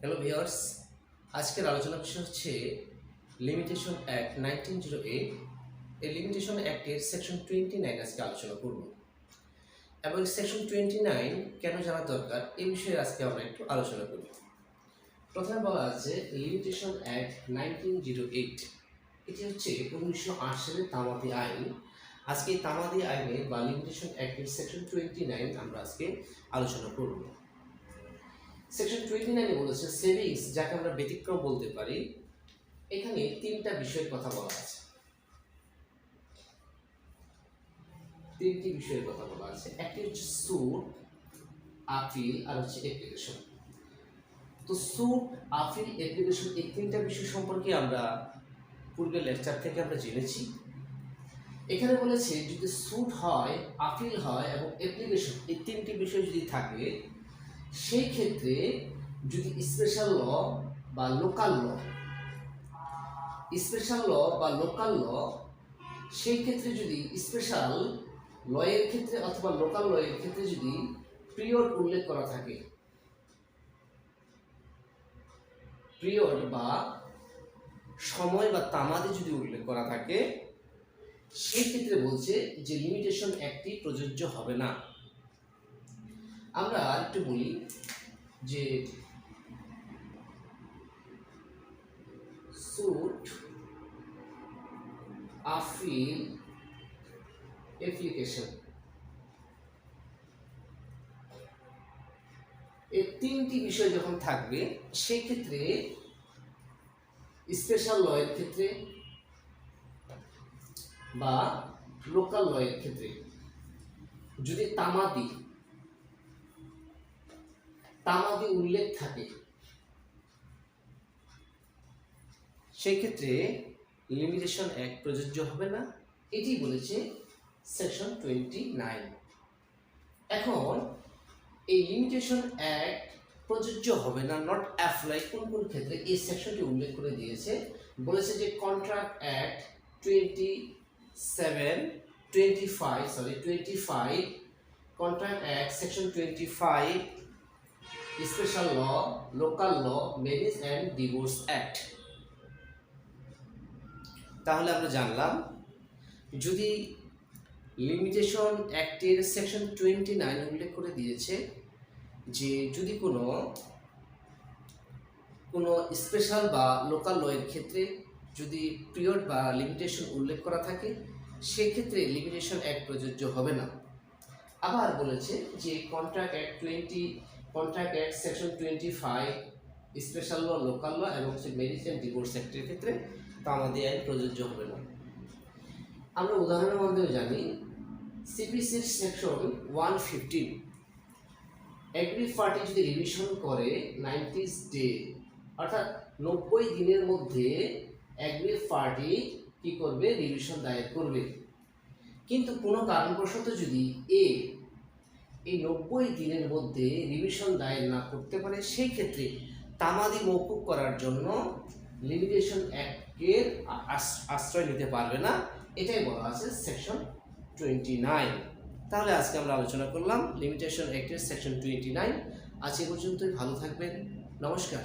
Hello viewers আজকের আলোচনা বিষয় হচ্ছে limitation act nineteen zero eight এই লিমিটেশন অ্যাক্টের সেকশন টোয়েন্টি নাইন আজকে আলোচনা করব। এবং সেকশন টোয়েন্টি নাইন কেন জানা দরকার, এই বিষয়ে আজকে আমরা একটু আলোচনা করব। প্রথমে বলা আছে limitation act nineteen zero eight এটি হচ্ছে উনিশশো আট সালের তামাদি আইন। আজকে তামাদি আইনের বা লিমিটেশন অ্যাক্টের সেকশন টোয়েন্টি নাইন আমরা আজকে আলোচনা করব। সেকশন টোয়েন্টি নাইনে বলেছে সেভিংস যাকে আমরা ব্যতিক্রম বলতে পারি, এখানে তিনটা বিষয়ের কথা বলা আছে। তিনটি বিষয়ের কথা বলা আছে। একটি হচ্ছে সুট আপিল আর হচ্ছে অ্যাপ্লিকেশন তো সুট আপিল অ্যাপ্লিকেশন এই তিনটা বিষয় সম্পর্কে আমরা পূর্বের লেকচার থেকে আমরা জেনেছি। এখানে বলেছে, যদি সুট হয় আপিল হয় এবং অ্যাপ্লিকেশন এই তিনটি বিষয় যদি থাকে সেই ক্ষেত্রে যদি স্পেশাল ল বা লোকাল ল স্পেশাল ল বা লোকাল ল সেই ক্ষেত্রে যদি স্পেশাল লয়ের ক্ষেত্রে অথবা লোকাল লয়ের ক্ষেত্রে যদি পিরিয়ড উল্লেখ করা থাকে পিরিয়ড বা সময় বা তামাদি যদি উল্লেখ করা থাকে, সেই ক্ষেত্রে বলছে যে লিমিটেশন একটি প্রযোজ্য হবে না। আমরা আরেকটু বলি যে সুট আফিল অ্যাপ্লিকেশন এই তিনটি বিষয় যখন থাকবে সেই ক্ষেত্রে স্পেশাল লয়ের ক্ষেত্রে বা লোকাল লয়ের ক্ষেত্রে যদি তামাদি তামাদি উল্লেখ থাকে। সেই ক্ষেত্রে লিমিটেশন এক প্রযোজ্য হবে না। এটি বলেছে সেকশন টোয়েন্টি নাইন এখন এই লিমিটেশন অ্যাক্ট প্রযোজ্য হবে না নট অ্যাপ্লাই কোন কোন ক্ষেত্রে? এই সেকশনটি উল্লেখ করে দিয়েছে। বলেছে যে contract act twenty seven twenty five sorry twenty five contract act section twenty five special law local law marriage and divorce act তাহলে আমরা জানলাম, যদি লিমিটেশন অ্যাক্টের সেকশন টোয়েন্টি নাইন উল্লেখ করে দিয়েছে যে যদি কোনো কোনো স্পেশাল বা লোকাল লয়ের ক্ষেত্রে যদি পিরিয়ড বা লিমিটেশন উল্লেখ করা থাকে, সেক্ষেত্রে লিমিটেশন অ্যাক্ট প্রযোজ্য হবে না। আবার বলেছে যে contract act twenty contract act section twenty five special law local law এবং হচ্ছে ম্যারেজ অ্যান্ড ডিভোর্স অ্যাক্টের ক্ষেত্রে তামাদি আইন প্রযোজ্য হবে না। আমরা উদাহরণের মাধ্যমে জানি সিপিসির section one fifteen agree party যদি রিভিশন করে নাইনটিস ডে অর্থাৎ নব্বই দিনের মধ্যে এগ্রি পার্টি কি করবে? রিভিশন দায়ের করবে। কিন্তু কোনো কারণবশত যদি এ এই নব্বই দিনের মধ্যে রিভিশন দায়ের না করতে পারে, সেই ক্ষেত্রে তামাদি মৌকুব করার জন্য লিমিটেশন অ্যাক্টের আশ্রয় নিতে পারবে না। এটাই বলা আছে সেকশন টোয়েন্টি নাইন তাহলে আজকে আমরা আলোচনা করলাম লিমিটেশন অ্যাক্টের সেকশন টোয়েন্টি নাইন আজ এ পর্যন্তই, ভালো থাকবেন। নমস্কার।